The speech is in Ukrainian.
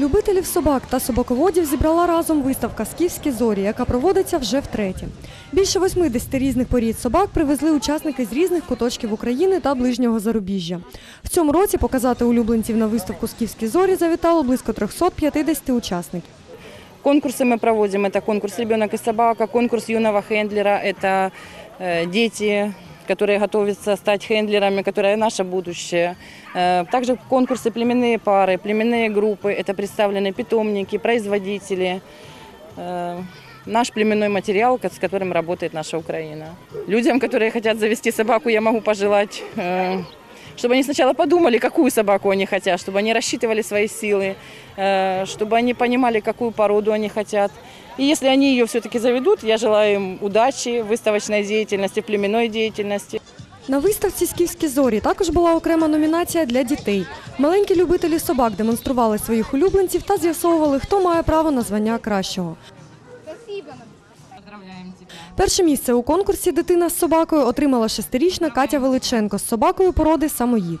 Любителів собак та собаководів зібрала разом виставка «Скіфські зорі», яка проводиться вже втретє. Більше 80 різних порід собак привезли учасники з різних куточків України та ближнього зарубіжжя. В цьому році показати улюбленців на виставку «Скіфські зорі» завітало близько 350 учасників. Конкурсы мы проводим. Это конкурс «Ребенок и собака», конкурс юного хендлера. Это э, дети, которые готовятся стать хендлерами, которые наше будущее. Э, также конкурсы племенные пары, племенные группы. Это представлены питомники, производители. Э, наш племенной материал, ко- с которым работает наша Украина. Людям, которые хотят завести собаку, я могу пожелать, э, чтобы они сначала подумали, какую собаку они хотят, чтобы они рассчитывали свои силы, э, чтобы они понимали, какую породу они хотят. И если они ее все-таки заведут, я желаю им удачи в выставочной деятельности, в племенной деятельности. На виставці «Скіфські зорі» також була окрема номінація для дітей. Маленькі любителі собак демонстрували своїх улюбленців та з'ясовували, хто має право на звання кращого. Перше місце у конкурсі Дитина з собакою отримала шестирічна Катя Величенко з собакою породи самоїд.